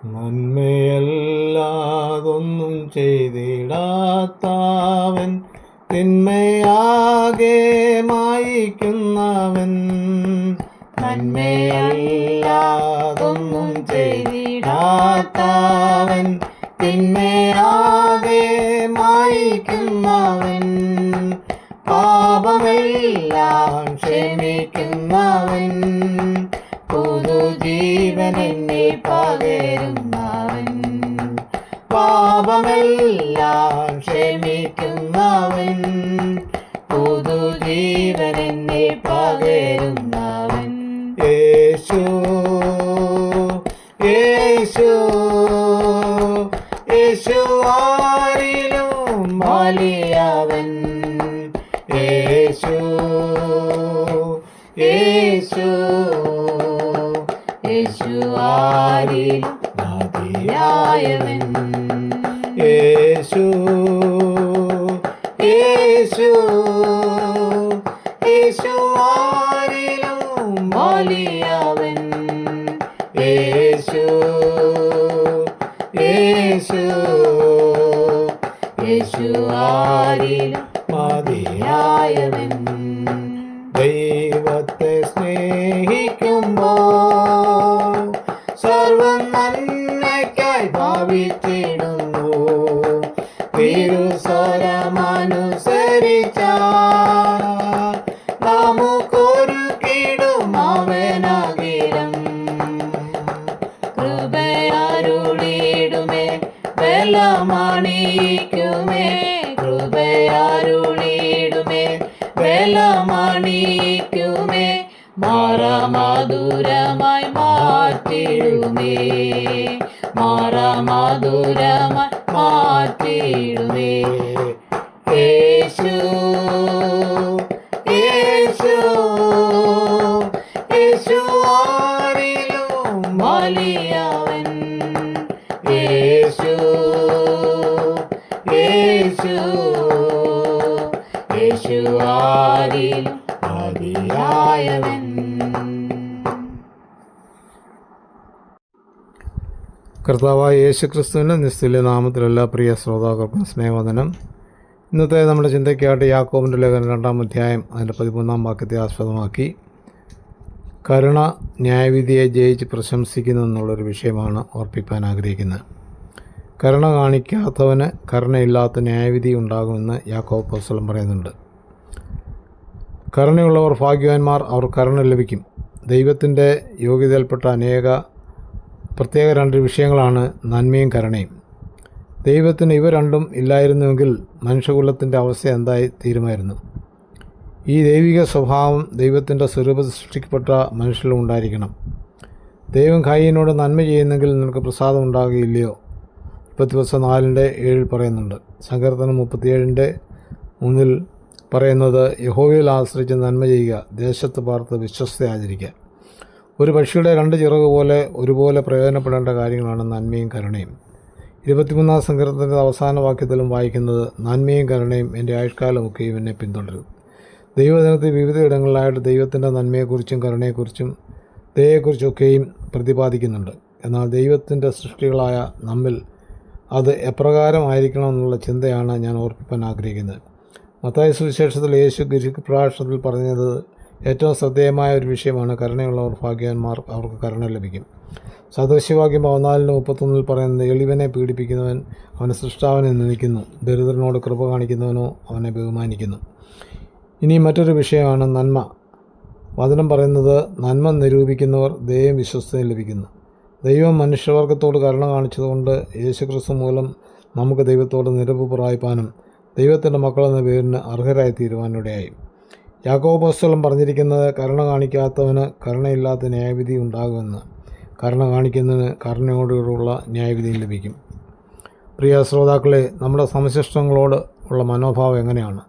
നന്മയല്ലാതൊന്നും ചെയ്തിടാത്താവൻ തിന്മയാകെ മായിക്കുന്നവൻ നന്മയല്ലാതൊന്നും ചെയ്തിടാത്താവൻ തിന്മയാകെ മായിക്കുന്നവൻ പാപമെല്ലാം ക്ഷമിക്കുന്നവൻ പുതുജീവൻ എന്നെ പകരുന്നവൻ പാപമെല്ലാം ക്ഷമിക്കുന്നവൻ. പുതുജീവൻ എന്നെ പകരുന്നവൻ യേശു യേശു യേശു ആരിലും ആരിൽ മതിയായവൻ യേശു യേശു യേശു ആരിലും വലിയവൻ യേശു തിരുസ്വരമനുസരിച്ച നമുക്കൊരു കിടും അവനകിരം കൃപയാരുളിയിടുമേ ബലമണിക്കുമേ കൃപയാരുളിടുമേ ബലമണിക്കുമേ മാറമധുരമായി മാറ്റിടുമേ മാറമാധുരമായി മാറ്റിടുമേ യേശു യേശു യേശു ആരിലും വലിയവൻ യേശു യേശു യേശു ആരിലും മതിയായവൻ കർത്താവായ യേശു ക്രിസ്തുവിന്റെ നിസ്തുല്യ നാമത്തിലുള്ള പ്രിയ ശ്രോതാക്കൾക്കും സ്നേഹവന്ദനം. ഇന്നത്തെ നമ്മുടെ ചിന്തയ്ക്കായിട്ട് യാക്കോബിന്റെ ലേഖനം രണ്ടാം അധ്യായം അതിന്റെ പതിമൂന്നാം വാക്യത്തെ ആസ്പദമാക്കി. കരുണ ന്യായവിധിയെ ജയിച്ച് പ്രശംസിക്കുന്നു എന്നുള്ളൊരു വിഷയമാണ് ഓർപ്പിക്കാൻ ആഗ്രഹിക്കുന്നത്. കരുണ കാണിക്കാത്തവന് കരുണയില്ലാത്ത ന്യായവിധി ഉണ്ടാകുമെന്ന് യാക്കോബ് പോസ്റ്റലം പറയുന്നുണ്ട്. കരുണയുള്ളവർ ഭാഗ്യവാന്മാർ അവർ കരുണ ലഭിക്കും. ദൈവത്തിന്റെ യോഗ്യതയിൽപ്പെട്ട അനേക പ്രത്യേക രണ്ട് വിഷയങ്ങളാണ് നന്മയും കരുണയും. ദൈവത്തിന് ഇവ രണ്ടും ഇല്ലായിരുന്നുവെങ്കിൽ മനുഷ്യകുലത്തിന്റെ അവസ്ഥ എന്തായി തീരുമായിരുന്നു? ഈ ദൈവിക സ്വഭാവം ദൈവത്തിന്റെ സ്വരൂപ സൃഷ്ടിക്കപ്പെട്ട മനുഷ്യരിലും ഉണ്ടായിരിക്കണം. ദൈവം കൈയിനോട് നന്മ ചെയ്യുന്നെങ്കിൽ നിനക്ക് പ്രസാദം ഉണ്ടാകുകയില്ലയോ? മുപ്പത്തി ദിവസം നാലിന്റെ ഏഴിൽ പറയുന്നുണ്ട്. സങ്കീർത്തനം മുപ്പത്തിയേഴിന്റെ മൂന്നിൽ പറയുന്നത് യഹോവയിൽ ആശ്രയിച്ച് നന്മ ചെയ്യുക ദേശത്ത് പാർത്ത് വിശ്വസ്ത ആചരിക്കുക ഒരു പക്ഷിയുടെ രണ്ട് ചിറക് പോലെ ഒരുപോലെ പ്രയോജനപ്പെടേണ്ട കാര്യങ്ങളാണ് നന്മയും കരുണയും. ഇരുപത്തിമൂന്നാം സങ്കീർത്തനത്തിന്റെ അവസാന വാക്യത്തിലും വായിക്കുന്നത് നന്മയും കരുണയും എന്റെ ആയുഷ്കാലമൊക്കെയും എന്നെ പിന്തുടരും. ദൈവദിനത്തിൽ വിവിധ ഇടങ്ങളിലായിട്ട് ദൈവത്തിന്റെ നന്മയെക്കുറിച്ചും കരുണയെക്കുറിച്ചും ദയയെക്കുറിച്ചൊക്കെയും പ്രതിപാദിക്കുന്നുണ്ട്. എന്നാൽ ദൈവത്തിന്റെ സൃഷ്ടികളായ നമ്മിൽ അത് എപ്രകാരമായിരിക്കണം എന്നുള്ള ചിന്തയാണ് ഞാൻ ഓർപ്പിക്കാൻ ആഗ്രഹിക്കുന്നത്. മത്തായ സുവിശേഷത്തിൽ യേശു ഗിരിക്ക് പ്രഭാഷണത്തിൽ പറഞ്ഞത് ഏറ്റവും ശ്രദ്ധേയമായ ഒരു വിഷയമാണ് കരുണയുള്ളവർ ഭാഗ്യവാന്മാർ അവർക്ക് കരുണ ലഭിക്കും. സദൃശ്യവാക്യം പതിനാലിന് മുപ്പത്തൊന്നിൽ പറയുന്നത് എളിവനെ പീഡിപ്പിക്കുന്നവൻ അവനെ സൃഷ്ടാവനെ നിന്ദിക്കുന്നു ദരിദ്രനോട് കൃപ കാണിക്കുന്നവനോ അവനെ ബഹുമാനിക്കുന്നു. ഇനി മറ്റൊരു വിഷയമാണ് നന്മ. വചനം പറയുന്നത് നന്മ നിരൂപിക്കുന്നവർ ദൈവം വിശ്വസ്തയും ലഭിക്കുന്നു. ദൈവം മനുഷ്യവർഗത്തോട് കരുണ കാണിച്ചതുകൊണ്ട് യേശുക്രിസ്തു മൂലം നമുക്ക് ദൈവത്തോട് നിരപ്പ് പ്രായപ്പാനും ദൈവത്തിന്റെ മക്കളെന്ന പേരിന് അർഹരായി തീരുവാനിടയായി. യാക്കോബോസ്തലം പറഞ്ഞിരിക്കുന്നത് കരുണ കാണിക്കാത്തവന് കരുണയില്ലാത്ത ന്യായവിധി ഉണ്ടാകുമെന്ന്. കരുണ കാണിക്കുന്നതിന് കരുണയോടുള്ള ന്യായവിധിയും ലഭിക്കും. പ്രിയ ശ്രോതാക്കളെ നമ്മുടെ സമശിഷ്ടങ്ങളോട് ഉള്ള മനോഭാവം എങ്ങനെയാണ്?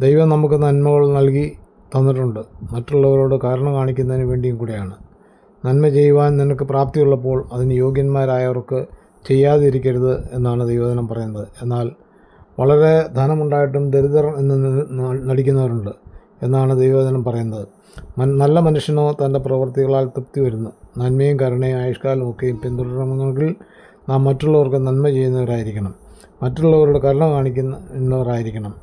ദൈവം നമുക്ക് നന്മകൾ നൽകി തന്നിട്ടുണ്ട്. മറ്റുള്ളവരോട് കാരണം കാണിക്കുന്നതിന് വേണ്ടിയും കൂടെയാണ്. നന്മ ചെയ്യുവാൻ നിനക്ക് പ്രാപ്തിയുള്ളപ്പോൾ അതിന് യോഗ്യന്മാരായവർക്ക് ചെയ്യാതിരിക്കരുത് എന്നാണ് ദൈവദിനം പറയുന്നത്. എന്നാൽ വളരെ ധനമുണ്ടായിട്ടും ദരിദ്രർ എന്ന് നടിക്കുന്നവരുണ്ട്. എന്നാണ് ദൈവവചനം പറയുന്നത്. നല്ല മനുഷ്യനോ തന്റെ പ്രവൃത്തികളാൽ തൃപ്തി വരുന്നു. നന്മയും കരുണയും ആയുഷ്കാലം ഒക്കെയും പിന്തുടരണമെങ്കിൽ നാം മറ്റുള്ളവർക്ക് നന്മ ചെയ്യുന്നവരായിരിക്കണം. മറ്റുള്ളവരുടെ കരുണ കാണിക്കുന്നവരായിരിക്കണം.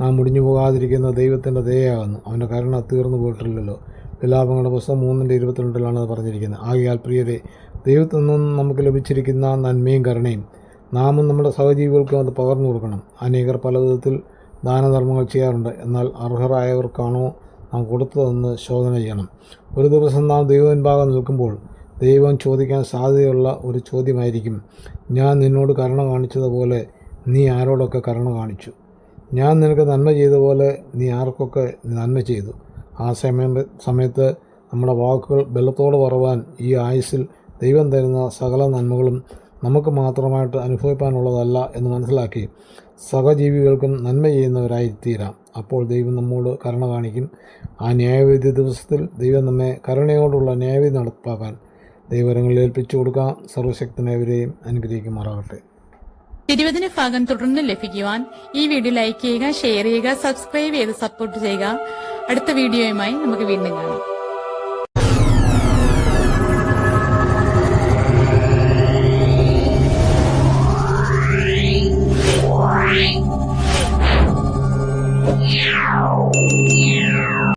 നാം മുടിഞ്ഞു പോകാതിരിക്കുന്ന ദൈവത്തിന്റെ ദയയാകുന്നു. അവന്റെ കരുണ തീർന്നു പോയിട്ടില്ലല്ലോ. വിലാപങ്ങളുടെ പുസ്തകം മൂന്നിന്റെ ഇരുപത്തിരണ്ടിലാണ് അത് പറഞ്ഞിരിക്കുന്നത്. ആകയാൽ പ്രിയരെ ദൈവത്തിൽ നിന്നും നമുക്ക് ലഭിച്ചിരിക്കുന്ന നന്മയും കരുണയും നാമും നമ്മുടെ സഹജീവികൾക്കും അത് പകർന്നു കൊടുക്കണം. അനേകർ പല വിധത്തിൽ ദാനധർമ്മങ്ങൾ ചെയ്യാറുണ്ട്. എന്നാൽ അർഹരായവർക്കാണോ നാം കൊടുത്തതെന്ന് ശോധന ചെയ്യണം. ഒരു ദിവസം നാം ദൈവമുൻപാകെ നിൽക്കുമ്പോൾ ദൈവം ചോദിക്കാൻ സാധ്യതയുള്ള ഒരു ചോദ്യമായിരിക്കും ഞാൻ നിന്നോട് കരുണ കാണിച്ചതുപോലെ നീ ആരോടൊക്കെ കരുണ കാണിച്ചു? ഞാൻ നിനക്ക് നന്മ ചെയ്ത പോലെ നീ ആർക്കൊക്കെ നന്മ ചെയ്തു? ആ സമയം സമയത്ത് നമ്മുടെ വാക്കുകൾ ബലത്തോടെ പറവാൻ ഈ ആയുസ്സിൽ ദൈവം തരുന്ന സകല നന്മകളും നമുക്ക് മാത്രമായിട്ട് അനുഭവിക്കാനുള്ളതല്ല എന്ന് മനസ്സിലാക്കി സഹജീവികൾക്കും നന്മ ചെയ്യുന്നവരായി തീരാം അപ്പോൾ ദൈവം നമ്മോട് കരുണ കാണിക്കും. ആ ന്യായവിധി ദിവസത്തിൽ ദൈവം നമ്മെ കരുണയോടുള്ള ന്യായവിധി നടപ്പാക്കാൻ ദൈവരങ്ങളിൽ ഏൽപ്പിച്ചു കൊടുക്കാം. അനുഗ്രഹിക്കും അനുഗ്രഹിക്കുമാറാകട്ടെ. ഇരുപതിന് ഭാഗം തുടർന്ന് ലഭിക്കുവാൻ ഈ വീഡിയോ ലൈക്ക് ചെയ്യുക ഷെയർ ചെയ്യുക സബ്സ്ക്രൈബ് ചെയ്ത് സപ്പോർട്ട് ചെയ്യുക. അടുത്ത വീഡിയോയുമായി നമുക്ക് വീണ്ടും കാണാം.